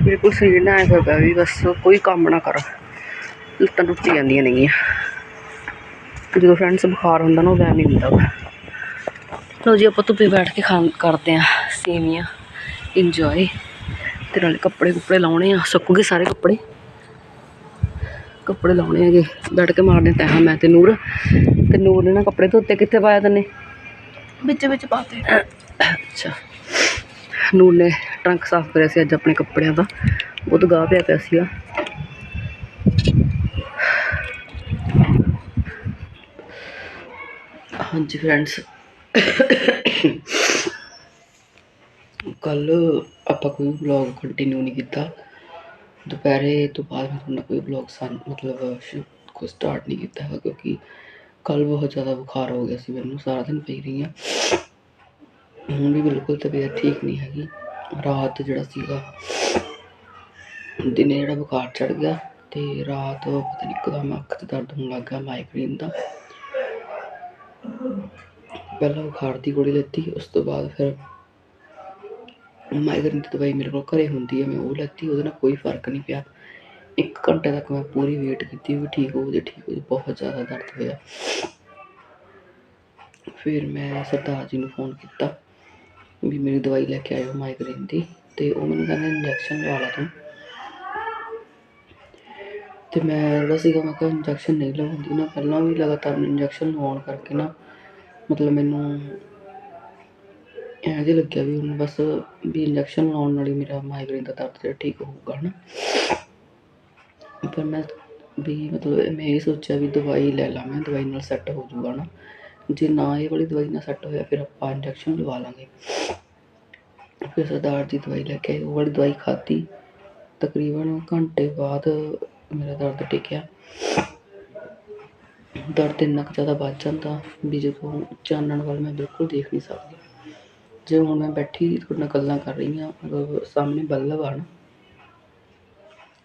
ਬਿਲਕੁਲ ਸਰੀਰ ਨਾ ਐਂ ਹੋਇਆ ਵੀ ਬਸ ਕੋਈ ਕੰਮ ਨਾ ਕਰ। ਲੱਤਾਂ ਟੁੱਟੀ ਜਾਂਦੀਆਂ ਨੇਗੀਆਂ। ਜਦੋਂ ਫਰੈਂਡਸ ਬੁਖਾਰ ਹੁੰਦਾ ਨਾ ਉਹ ਐਵੇਂ ਹੀ ਹੁੰਦਾ ਵਾ ਲਓ ਜੀ, ਆਪਾਂ ਧੁੱਪੇ ਬੈਠ ਕੇ ਖਾਣ ਕਰਦੇ ਆ ਸੇਵੀਆਂ। ਇੰਜੋਏ ਤੇ ਨਾਲੇ ਕੱਪੜੇ ਕੁੱਪੜੇ ਲਾਉਣੇ ਆ। ਸੁੱਕ ਗਏ ਸਾਰੇ ਕੱਪੜੇ। ਕੱਪੜੇ ਲਾਉਣੇ ਹੈਗੇ। ਬੈਠ ਕੇ ਮਾਰਦੇ ਤੈਹਾਂ, ਮੈਂ ਤੇ ਨੂਰ। ਤੇ ਨੂਰ ਨੇ ਨਾ ਕੱਪੜੇ ਧੋਤੇ ਕਿੱਥੇ ਪਾਇਆ ਤੈਨੇ? ਵਿੱਚ ਵਿੱਚ ਪਾਤੇ ਅੱਛਾ। ਨੂਰ ਨੇ ਟਰੰਕ ਸਾਫ਼ ਕਰਿਆ ਸੀ ਅੱਜ ਆਪਣੇ ਕੱਪੜਿਆਂ ਦਾ। ਬਹੁਤ ਗਾਹ ਪਿਆ ਪਿਆ ਸੀਗਾ। ਹਾਂਜੀ ਫਰੈਂਡਸ ਕੱਲ ਆਪਾਂ ਕੋਈ ਵਲੌਗ ਕੰਟੀਨਿਊ ਨਹੀਂ ਕੀਤਾ। ਦੁਪਹਿਰੇ ਤੋਂ ਬਾਅਦ ਮੈਂ ਤੁਹਾਨੂੰ ਕੋਈ ਵਲੌਗ ਸਾਨ ਮਤਲਬ ਕੋਈ ਸਟਾਰਟ ਨਹੀਂ ਕੀਤਾ ਕਿਉਂਕਿ ਕੱਲ ਬਹੁਤ ਜ਼ਿਆਦਾ ਬੁਖਾਰ ਹੋ ਗਿਆ ਸੀ ਮੈਨੂੰ, ਸਾਰਾ ਦਿਨ ਪਈ ਰਹੀ ਆ ਹੁਣ ਵੀ ਬਿਲਕੁਲ ਤਬੀਅਤ ਠੀਕ ਨਹੀਂ ਹੈਗੀ। ਰਾਤ ਜਿਹੜਾ ਸੀਗਾ, ਦਿਨੇ ਜਿਹੜਾ ਬੁਖਾਰ ਚੜ ਗਿਆ ਤੇ ਰਾਤ ਪਤਾ ਨਹੀਂ ਇੱਕਦਮ ਅੱਖ 'ਚ ਦਰਦ ਹੋਣ ਲੱਗ ਗਿਆ ਮਾਈਗ੍ਰੇਨ ਦਾ। ਪਹਿਲਾਂ ਬੁਖਾਰ ਦੀ ਗੋਲੀ ਲੈਤੀ, ਉਸ ਤੋਂ ਬਾਅਦ ਫਿਰ ਮਾਈਗ੍ਰੇਨ ਦੀ ਦਵਾਈ ਮੇਰੇ ਕੋਲ ਘਰੇ ਹੁੰਦੀ ਹੈ, ਮੈਂ ਉਹ ਲੈਤੀ, ਉਹਦੇ ਨਾਲ ਕੋਈ ਫ਼ਰਕ ਨਹੀਂ ਪਿਆ। ਇੱਕ ਘੰਟੇ ਤੱਕ ਮੈਂ ਪੂਰੀ ਵੇਟ ਕੀਤੀ ਵੀ ਠੀਕ ਹੋ ਜੇ ਠੀਕ ਹੋ ਜੇ ਬਹੁਤ ਜ਼ਿਆਦਾ ਦਰਦ ਹੋਇਆ। ਫਿਰ ਮੈਂ ਸਰਦਾਰ ਜੀ ਨੂੰ ਫੋਨ ਕੀਤਾ ਵੀ ਮੇਰੀ ਦਵਾਈ ਲੈ ਕੇ ਆਇਓ ਮਾਈਗ੍ਰੇਨ ਦੀ, ਤੇ ਉਹ ਮੈਨੂੰ ਕਹਿੰਦੇ ਇੰਜੈਕਸ਼ਨ ਲਵਾ ਲਾ ਤੂੰ। ਤੇ ਮੈਂ ਜਿਹੜਾ ਸੀਗਾ, ਮੈਂ ਕਿਹਾ ਇੰਜੈਕਸ਼ਨ ਨਹੀਂ ਲਵਾਉਂਦੀ ਨਾ, ਪਹਿਲਾਂ ਵੀ ਲਗਾਤਾਰ ਇੰਜੈਕਸ਼ਨ ਲਵਾਉਣ ਕਰਕੇ ਨਾ, ਮਤਲਬ ਮੈਨੂੰ ਐਂ ਜਿਹਾ ਲੱਗਿਆ ਵੀ ਹੁਣ ਬਸ ਵੀ ਇੰਜੈਕਸ਼ਨ ਲਾਉਣ ਨਾਲ ਹੀ ਮੇਰਾ ਮਾਈਗ੍ਰੇਨ ਦਾ ਦਰਦ ਜਿਹੜਾ ਠੀਕ ਹੋਊਗਾ ਨਾ ਪਰ ਮੈਂ ਵੀ ਮਤਲਬ ਮੈਂ ਇਹ ਸੋਚਿਆ ਵੀ ਦਵਾਈ ਲੈ ਲਾਂ, ਮੈਂ ਦਵਾਈ ਨਾਲ ਸੈੱਟ ਹੋ ਜਾਊਗਾ ਨਾ। ਜੇ ਨਾ ਇਹ ਵਾਲੀ ਦਵਾਈ ਨਾਲ ਸੈੱਟ ਹੋਇਆ, ਫਿਰ ਆਪਾਂ ਇੰਜੈਕਸ਼ਨ ਲਵਾ ਲਾਂਗੇ। ਫਿਰ ਸਰਦਾਰ ਦੀ ਦਵਾਈ ਲੈ ਕੇ ਆਏ, ਉਹ ਵਾਲੀ ਦਵਾਈ ਖਾਧੀ। ਤਕਰੀਬਨ ਘੰਟੇ ਬਾਅਦ ਮੇਰਾ ਦਰਦ ਟਿਕਿਆ। ਦਰਦ ਇੰਨਾ ਕੁ ਜ਼ਿਆਦਾ ਵੱਧ ਜਾਂਦਾ ਵੀ ਜਦੋਂ ਚਾਨਣ ਵੱਲ ਮੈਂ ਬਿਲਕੁਲ ਦੇਖ ਨਹੀਂ ਸਕਦੀ। ਜੇ ਹੁਣ ਮੈਂ ਬੈਠੀ, ਤੁਹਾਡੇ ਨਾਲ ਗੱਲਾਂ ਕਰ ਰਹੀ ਹਾਂ, ਮਤਲਬ ਸਾਹਮਣੇ ਬੱਲਬ ਆ ਨਾ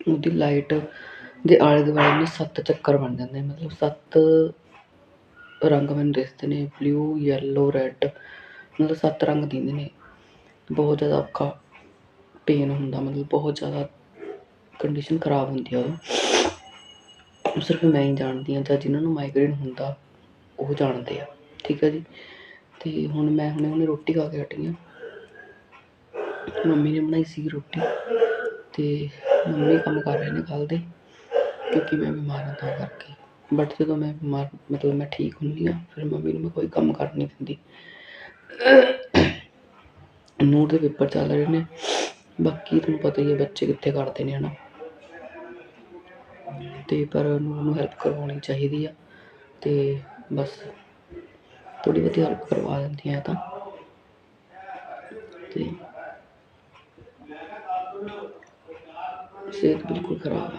ਉਹਦੀ ਲਾਈਟ ਦੇ ਆਲੇ ਦੁਆਲੇ ਨੇ ਸੱਤ ਚੱਕਰ ਬਣ ਜਾਂਦੇ ਨੇ, ਮਤਲਬ ਸੱਤ ਰੰਗ ਮੈਨੂੰ ਦਿਸਦੇ ਨੇ ਬਲੂ ਯੈਲੋ ਰੈੱਡ ਮਤਲਬ ਸੱਤ ਰੰਗ ਦਿੰਦੇ ਨੇ। ਬਹੁਤ ਜ਼ਿਆਦਾ ਔਖਾ ਪੇਨ ਹੁੰਦਾ। ਮਤਲਬ ਬਹੁਤ ਜ਼ਿਆਦਾ ਕੰਡੀਸ਼ਨ ਖਰਾਬ ਹੁੰਦੀ ਆ ਉਹ ਸਿਰਫ ਮੈਂ ਹੀ ਜਾਣਦੀ ਹਾਂ ਜਾਂ ਜਿਨ੍ਹਾਂ ਨੂੰ ਮਾਈਗ੍ਰੇਨ ਹੁੰਦਾ ਉਹ ਜਾਣਦੇ ਆ। ਠੀਕ ਆ ਜੀ? ਤੇ ਹੁਣ ਮੈਂ ਹੁਣੇ ਹੁਣੇ ਰੋਟੀ ਖਾ ਕੇ ਹਟੀ ਹਾਂ। ਮੰਮੀ ਨੇ ਬਣਾਈ ਸੀ ਰੋਟੀ। ਤੇ ਮੰਮੀ ਕੰਮ ਕਰ ਰਹੇ ਨੇ ਕੱਲ੍ਹ ਦੇ, ਕਿਉਂਕਿ ਮੈਂ ਬਿਮਾਰ ਹਾਂ ਤਾਂ ਕਰਕੇ। ਬਟ ਜਦੋਂ ਮੈਂ ਬਿਮਾਰ, ਮਤਲਬ ਮੈਂ ਠੀਕ ਹੁੰਦੀ ਹਾਂ, ਫਿਰ ਮੰਮੀ ਨੂੰ ਮੈਂ ਕੋਈ ਕੰਮ ਕਰ ਨਹੀਂ ਦਿੰਦੀ। ਨੂਰ ਦੇ ਪੇਪਰ ਚੱਲ ਰਹੇ ਨੇ, ਬਾਕੀ ਤੁਹਾਨੂੰ ਪਤਾ ਹੀ ਹੈ ਬੱਚੇ ਕਿੱਥੇ ਕਰਦੇ ਨੇ, ਹਨਾ। ਤੇ ਪਰ ਨੂਰ ਨੂੰ ਹੈਲਪ ਕਰਵਾਉਣੀ ਚਾਹੀਦੀ ਆ, ਤੇ ਬਸ ਥੋੜੀ ਬਹੁਤੀ ਹੈਲਪ ਕਰਵਾ ਦਿੰਦੀਆਂ ਤਾਂ। ਤੇ ਸਿਹਤ ਬਿਲਕੁਲ ਖਰਾਬ ਆ।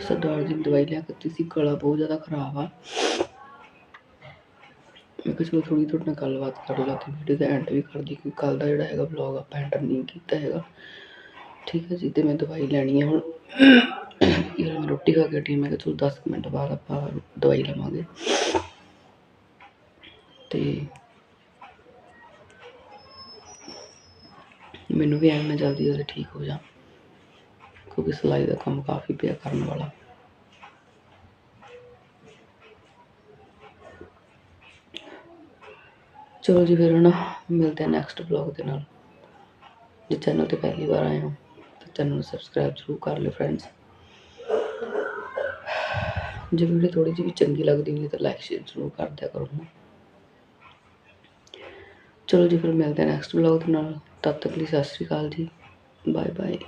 ਸਰਦਾਰ ਜੀ ਨੇ ਦਵਾਈ ਲਿਆ ਕੇ ਸੀ ਗਲਾ ਬਹੁਤ ਜ਼ਿਆਦਾ ਖਰਾਬ ਆ। ਮੈਂ ਕਿਹਾ ਚਲੋ ਥੋੜੀ ਤੁਹਾਡੇ ਨਾਲ ਗੱਲਬਾਤ ਕਰ ਲਾ, ਤੇ ਵੀਡੀਓ ਦਾ ਐਂਡ ਵੀ ਕਰ ਦੀ ਕਿਉਂਕਿ ਕੱਲ ਦਾ ਜਿਹੜਾ ਹੈਗਾ ਵਲੌਗ ਆਪਾਂ ਐਂਡ ਨਹੀਂ ਕੀਤਾ ਹੈਗਾ। ਠੀਕ ਹੈ ਜੀ, ਤੇ ਮੈਂ ਦਵਾਈ ਲੈਣੀ ਹੈ ਹੁਣ। ਯਾਰ, ਮੈਂ ਰੋਟੀ ਖਾ ਕੇ ਹਟੀ ਮੈਂ ਕਿਹਾ ਚਲੋ 10 ਕੁ ਮਿੰਟ ਬਾਅਦ ਆਪਾਂ ਦਵਾਈ ਲਵਾਂਗੇ। ਤੇ ਮੈਨੂੰ ਵੀ ਐਂ ਮੈਂ ਜਲਦੀ ਜਲਦੀ ਠੀਕ ਹੋ ਜਾ। ਕਿਉਂਕਿ ਸਿਲਾਈ ਦਾ ਕੰਮ ਕਾਫੀ ਪਿਆ ਕਰਨ ਵਾਲਾ। ਚਲੋ ਜੀ ਫਿਰ ਨਾ ਮਿਲਦੇ ਹਾਂ ਨੈਕਸਟ ਬਲੌਗ ਦੇ ਨਾਲ। ਜੇ ਚੈਨਲ ਤੇ ਪਹਿਲੀ ਵਾਰ ਆਏ ਹੋ, ਤਾਂ ਚੈਨਲ ਨੂੰ ਸਬਸਕ੍ਰਾਈਬ ਜ਼ਰੂਰ ਕਰ ਲਿਓ ਫਰੈਂਡਸ ਜੇ ਵੀਡੀਓ ਥੋੜੀ ਜਿਹੀ ਵੀ ਚੰਗੀ ਲੱਗਦੀ ਹੋਈ ਤਾਂ ਲਾਈਕ ਸ਼ੇਅਰ ਜ਼ਰੂਰ ਕਰ ਦਿਆ ਕਰੋ ਚਲੋ ਜੀ, ਫਿਰ ਮਿਲਦੇ ਹਾਂ ਨੈਕਸਟ ਬਲੌਗ ਦੇ ਨਾਲ। ਤਦ ਤੱਕ ਲਈ ਸਤਿ ਸ਼੍ਰੀ ਅਕਾਲ ਜੀ। Bye bye